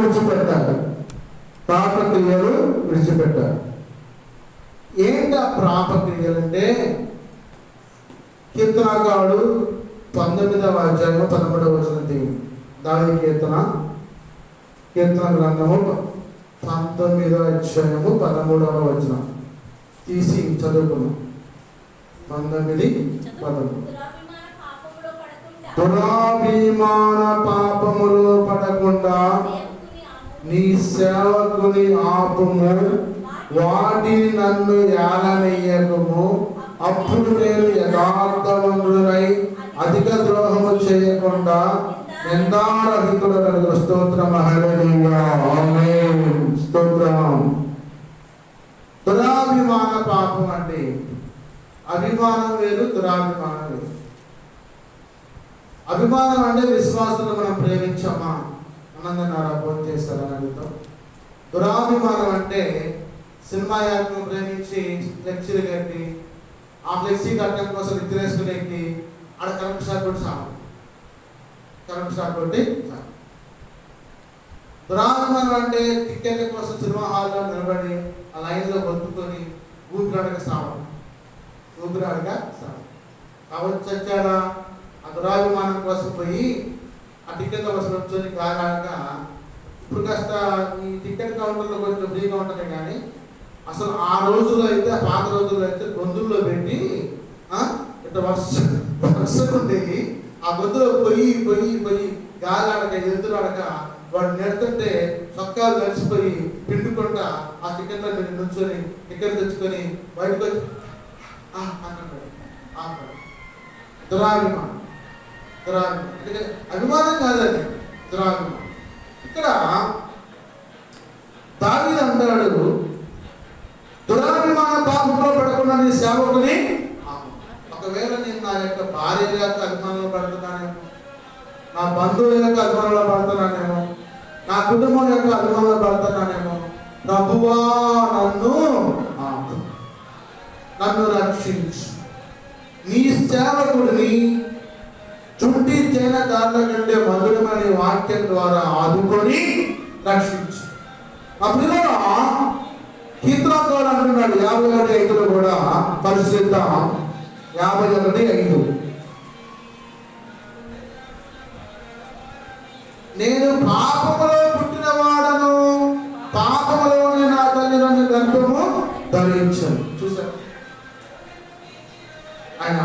విడిచిపెట్టాలి. పాప విడిచిపెట్టాలి. ఏంటి ఆ అంటే కీర్తనకారుడు పంతొమ్మిదవ అధ్యాయం పదమూడవ వచనం దాని కీర్తన కీర్తన గ్రంథము పంతొమ్మిదవ అధ్యాయము పదమూడవ వచనం. తీసి చదువుకున్నాం పంతొమ్మిది పదమూడు. దురాభిమాన పాపములో పడకుండా నీ సేవకుని ఆపము. వాటిని నన్ను ఏలనీయకము అప్పుడు నేను యథార్థవంతుడై అధిక ద్రోహము చేయకుండా నిందారహితుడను స్తోత్రం. స్తోత్రం దురాభిమాన పాపం అంటే అభిమానం వేరు దురాభిమానం వేరు అభిమానం అంటే విశ్వాసులు మనం ప్రేమించామా? ఆనందన్నారా ఫోన్ చేస్తారని అడుగుతాం దురాభిమానం అంటే సినిమా యాత్రను ప్రేమించి ఫ్లెక్సీలు కట్టి ఆ ఫ్లెక్సీ కట్టడం కోసం నిద్రేసుకునేకి ఆడ కరెంట్ షాక్ కూడా సాగు కరెంట్ షాక్ అంటే టికెట్ల కోసం సినిమా హాల్లో నిలబడి ఆ లైన్లో బతుకుని ఊపిరాడక సావడం. ఊపిరాడక సావడం. కాబట్టి చచ్చాడా? ఆ దురాభిమానం కోసం పోయి ఆ టికెట్ల కోసం వచ్చి కాగాక ఇప్పుడు కాస్త ఈ టికెట్ కౌంటర్లో కొంచెం ఫ్రీగా ఉంటుంది కానీ అసలు ఆ రోజుల్లో అయితే ఆ పాత రోజుల్లో అయితే గొంతుల్లో పెట్టి ఆ, ఇట్లా వర్ష వర్షకుండేవి ఆ గొంతులో పొయ్యి పొయ్యి పొయ్యి గాలాడక ఎదురాడక వాడు నెడుతుంటే చొక్కాలు నడిచిపోయి పిండుకుంటా ఆ టికెట్లో మీరు నుంచొని టికెట్ తెచ్చుకొని బయటకు వచ్చి దురాభిమానం దురాభిమానం. అంటే అభిమానం కాదండి దురాభిమానం. ఇక్కడ దాని అంటాడు దురాభిమాన పాపంలో పడకుండా నీ సేవకుని ఒకవేళ నేను నా యొక్క భార్య యొక్క అభిమానంలో పడుతున్నానేమో నా బంధువుల యొక్క అభిమానంలో పడుతున్నానేమో నా కుటుంబం యొక్క అభిమానంలో పడుతున్నానేమో ప్రభువా నన్ను నన్ను రక్షించు. నీ సేవకుడిని చుట్టి తేన దారుల కంటే మధురమనే వాక్యం ద్వారా ఆదుకొని రక్షించు. అప్పుడు కీర్తనకారు అంటున్నాడు యాభై ఒకటి ఐదులో కూడా పరిశుద్ధ యాభై ఒకటి ఐదు. నేను పాపములో పుట్టిన వాడను పాపములోనే నా తల్లి నన్ను గర్భము ధరించను. చూసా ఆయన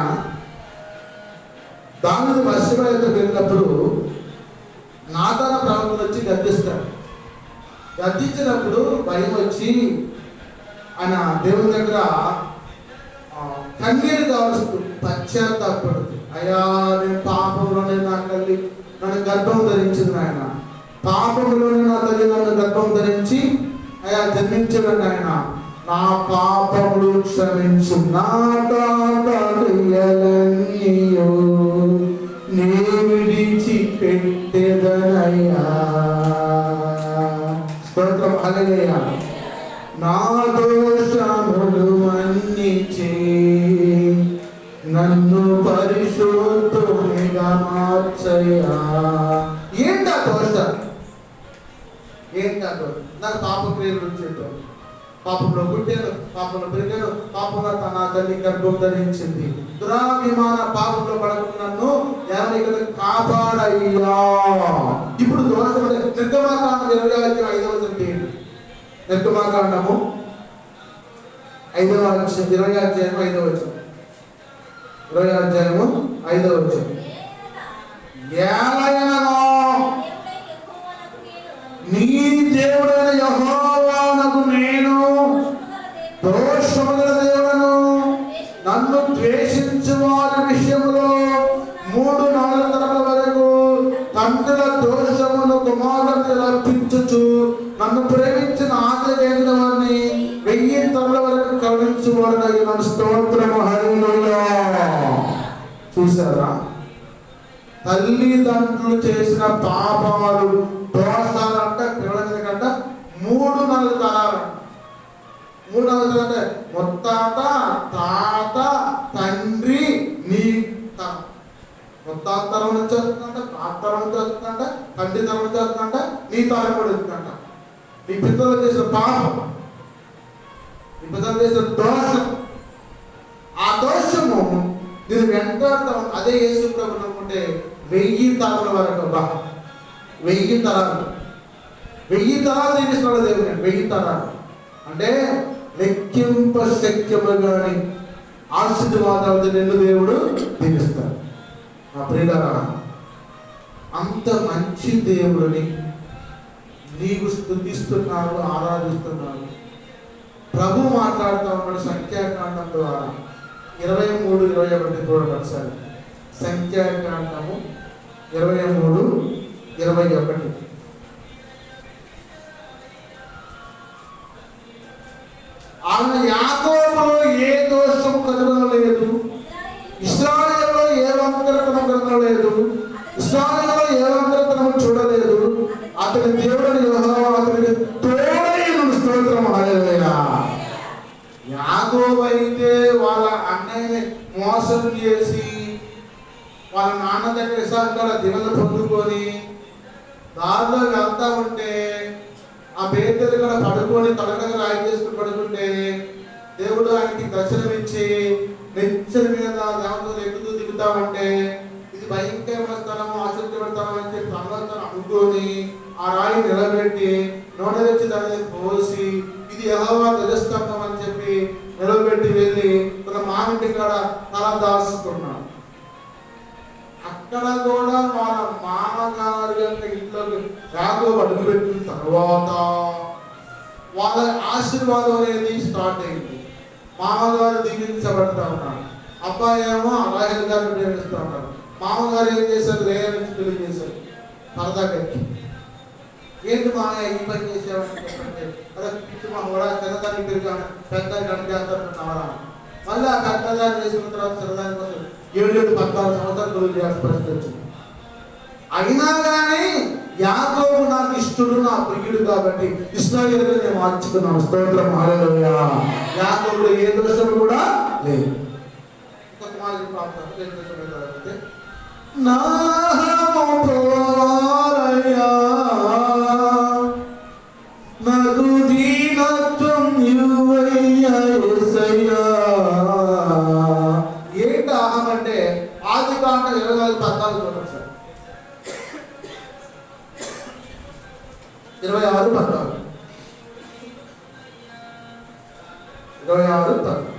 దానిని వర్షమైతే వెళ్ళినప్పుడు నాదాన ప్రాంతం వచ్చి గద్దిస్తాడు. గద్దించినప్పుడు భయం వచ్చి ఆయన దేవుని దగ్గర కన్నీరు కావలసి పశ్చాత్తాపడు అయ్యా నేను పాపంలోనే నా తల్లి నన్ను గర్భం ధరించింది ఆయన పాపంలోనే నా తల్లి నన్ను గర్భం ధరించి అయ్యా జన్మించడం ఆయన నా పాపములు క్షమించు నా తాతయ్యలన్నీయో నే విడిచి పెట్టెదనయ్యా స్తోత్రం హల్లెలూయా. నా దోషములు మన్నించి నన్ను పరిశుద్ధునిగా మార్చయ్యా. ఏంటా దోషం ఏంటా దోషం నాకు పాప క్రియలు వచ్చేటో పాపంలో పుట్టాను పాపంలో పెరిగాను పాపంలో తన తల్లి గర్భం ధరించింది. దురాభిమాన పాపంలో పడకుండా నన్ను ఎవరి కాపాడయ్యా. ఇప్పుడు దోషం నిర్గమాకాండం ఇరవై అధ్యాయం ఐదవ వచనం నిర్గమాకాండము. ఐదవ అధ్యాయం ఇరవై అధ్యాయం ఐదవ వచ్చింది ఇరవై అధ్యాయము ఐదవ వచనం. ఏలయనగా నీ దేవుడైన యహోవానకు నేను దోషముల దేవుడను. నన్ను ద్వేషించు వారి విషయంలో మూడు నాలుగు తరముల వరకు తండ్రుల దోషమును కుమారులను రప్పించుచు నన్ను ప్రేమించిన ఆకలి వారిని వెయ్యి తరల వరకు కరుణించు వారిని నన్ను స్తోత్రము. హరిలో చూసారా తల్లిదండ్రులు చేసిన పాపాలు దోషాలంట పిల్లలకంట మూడు నాలుగు తరాలు మూడు నాలుగు తరాలు అంటే ముత్తాత తాత తండ్రి నీ ముత్తాత నుంచి వస్తుందంట తాతరం నుంచి వస్తుందంట తండ్రి తరం నుంచి వస్తుందంట నీ తరం కూడా వస్తుందంట నీ పిత్తలు చేసిన పాపం నీ పిత్తలు చేసిన దోషం. ఆ దోషము నేను వెంటాడుతా అదే యేసు ప్రభు నమ్ముకుంటే వెయ్యి తరాల వరకు బా వెయ్యి తరాలు వెయ్యి తరాలు దీవిస్తున్నాడు దేవుడు వెయ్యి తరాలు అంటే లెక్కింప శక్యము కానీ ఆశీర్వాదాలతో నిన్ను దేవుడు తీరుస్తాడు ఆ ప్రియులారా అంత మంచి దేవుడిని నీవు స్థుతిస్తున్నావు ఆరాధిస్తున్నావు. ప్రభు మాట్లాడుతూ ఉన్నాడు సంఖ్యాకాండం ద్వారా. ఇరవై మూడు ఇరవై ఒకటి చూడండి ఒకసారి సంఖ్యాకాండము ఇరవై మూడు ఇరవై ఒకటి. ఆమె యాకోబులో ఏ దోషం కనుగొనలేదు? ఇస్రాయేల్లో ఏ వంకరతనం కనుగొనలేదు? ఇస్రాయేల్లో ఏ వంకరతనం చూడలేదు? అతని దేవుడు ఆ పేదలు కూడా పడుకొని తలకగా రాయి చేసుకుని పడుకుంటే దేవుడు ఆయనకి దర్శనమిచ్చి నెచ్చల మీద దేవతలు ఎక్కుతూ దిగుతా ఉంటే ఇది భయంకరమైన స్థలము ఆశ్చర్యపడతాం అని చెప్పి తనలో అనుకొని ఆ రాయి నిలబెట్టి నూనె తెచ్చి దాన్ని పోసి ఇది యెహోవా ధ్వజస్తంభం అని చెప్పి నిలబెట్టి వెళ్ళి తన మామిటి కాడ తల దాచుకున్నాడు అక్కడ కూడా మన మామగారి యొక్క ఇంట్లోకి యాకోబు అడుగుపెట్టిన తర్వాత వాళ్ళ ఆశీర్వాదం అనేది స్టార్ట్ అయింది. మామగారు దీవించబడతా ఉన్నాడు అబ్బాయి ఏమో అలాగే గారు ప్రేమిస్తూ ఉన్నాడు మామగారు ఏం చేశారు? లేయ నుంచి పెళ్ళి చేశారు. ఏంటి మా ఈ పని చేసావని చెప్పండి అదే పిచ్చి మా కూడా చిన్నదానికి పెరిగాను పెద్దానికి అడిగేస్తానున్నావా మళ్ళీ ఆ పెద్దదాన్ని చేసిన తర్వాత చిన్నదానికి వస్తుంది ఏడు ఏడు పద్నాలుగు సంవత్సరాలు తొలి చేయాల్సిన పరిస్థితి వచ్చింది. అయినా కానీ యాకోబు నాకు ఇష్టడు నా ప్రియుడు కాబట్టి ఇస్రాయేలుగా నేను మార్చుకున్నాను. స్తోత్రం హల్లెలూయా. యాకోబులో ఏ దోషం కూడా లేదు. నా ఇరవై నాలుగు పద్నాలుగు చూడండి సార్. ఇరవై ఆరు పద్నాలుగు. ఇరవై ఆరు పద్నాలుగు.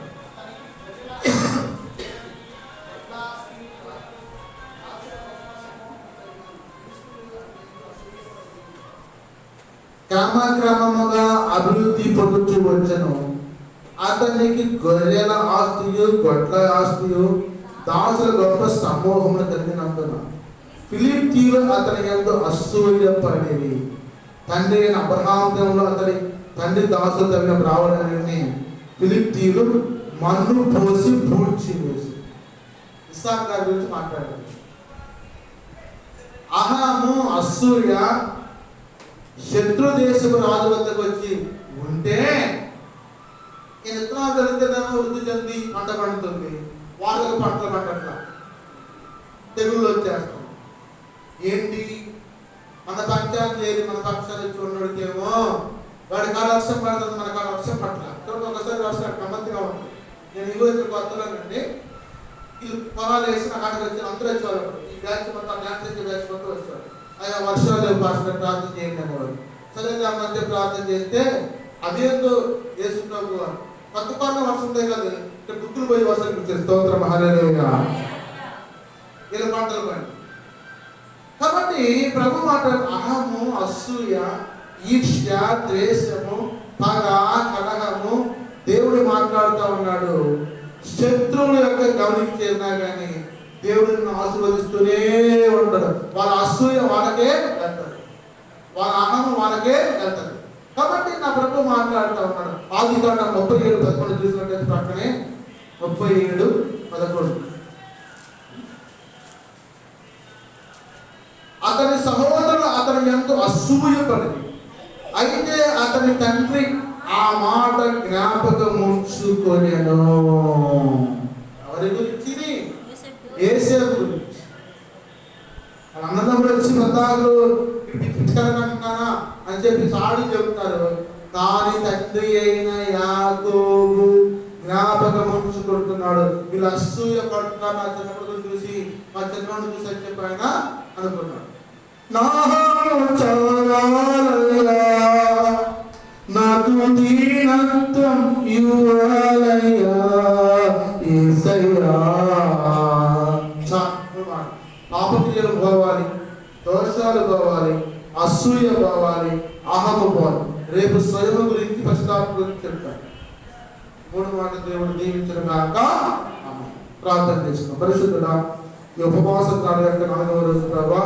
క్రమక్రమముగా అభివృద్ధి పొందుతూ వచ్చను. అతనికి గొర్రెల ఆస్తియు గొడ్ల ఆస్తియు దాసుల గొప్ప సమూహములు కలిగినందున ఫిలిప్తీయులు అతని ఎందు అసూయపడేవి తండ్రి అయిన అబ్రహాంతంలో అతని తండ్రి దాసులు తగిన రావాలని ఫిలిప్తీయులు మన్ను పోసి పూడ్చి వేసి. ఇస్సాక్ గారి గురించి మాట్లాడారు అహాము అసూయ శత్రు దేశపు రాజు వద్దకు వచ్చి ఉంటే ఈ విత్తనాలు వృద్ధి చెంది పంట పండుతుంది. వాళ్ళకి పంటలు పంటట్ల తెగుళ్ళు వచ్చేస్తాం. ఏంటి? మన పంచాయతీ చేరి మన పక్షాలు ఇచ్చి ఉన్నోడికేమో వాడి కాడ వర్షం పడుతుంది మన కాడ వర్షం పట్ల తర్వాత ఒకసారి వర్షం గమ్మత్తుగా ఉంటుంది. నేను ఈ రోజు కొత్తలోనండి ఇది పొలాలు వేసి నా కాడికి వచ్చి అందరూ వచ్చేవాళ్ళు. ఈ బ్యాచ్ మొత్తం డ్యాన్స్ చేసే బ్యాచ్ మొత్తం వచ్చేవాళ్ళు. అయ్యా వర్షాలు లేవు పాస్టర్ ప్రార్థన చేయండి అనేవాడు సరే దాని మధ్య ప్రార్థన చేస్తే అదేందో వేసుకున్నావు కొత్త పాట వర్షం ఉందే కదా ఇక్కడ బుక్కులు పోయి వర్షం ఇచ్చారు స్తోత్రం హల్లెలూయా వీళ్ళ పంటలు కాబట్టి ప్రభు మాట అహము అసూయ ఈర్ష్య ద్వేషము పగ కలహము దేవుడు మాట్లాడుతూ ఉన్నాడు. శత్రువుల యొక్క గమనించేనా కానీ దేవుడిని ఆశీర్వదిస్తూనే ఉంటాడు. వాళ్ళ అసూయ వాళ్ళకే వెళ్తారు వాళ్ళ అహము వాళ్ళకే వెళ్తారు కాబట్టి నా ప్రభు మాట్లాడుతూ ఉన్నాడు. ఆది కాండ ముప్పై ఏడు పదకొండు చూసినట్లయితే పక్కనే ముప్పై ఏడు పదకొండు. అతని సహోదరుడు అతని ఎంతో అసూయపడి అయితే అతని తండ్రి ఆ మాట జ్ఞాపకం ఉంచుకొనేను ఎవరి గురించి ఏసేపు గురించి. వాళ్ళ అన్నదమ్ములు వచ్చి వృద్ధాలు అని చెప్పి సాడి చెప్పు దాని తండ్రి అయిన యాకోబు జ్ఞాపకం ఉంచుకుంటున్నాడు వీళ్ళు అసూయ పడుతున్నారు నా చిన్నప్పుడు చూసి మా చిన్నప్పుడు చూసి అని చెప్పి ఆయన అనుకున్నాడు. నాకు దీనత్వం ఇవ్వాలయ్యా పాపక్రియలు పోవాలి దోషాలు పోవాలి అసూయ పోవాలి అహము పోవాలి. రేపు స్వయం గురించి పశ్చాత్తాపం గురించి చెప్తాను మూడు మాట దేవుడు దీవించడం కాక ప్రార్థన చేసుకున్నాం పరిశుద్ధుడా ఈ ఉపవాసం కాలం యొక్క నాలుగవ రోజు ప్రభా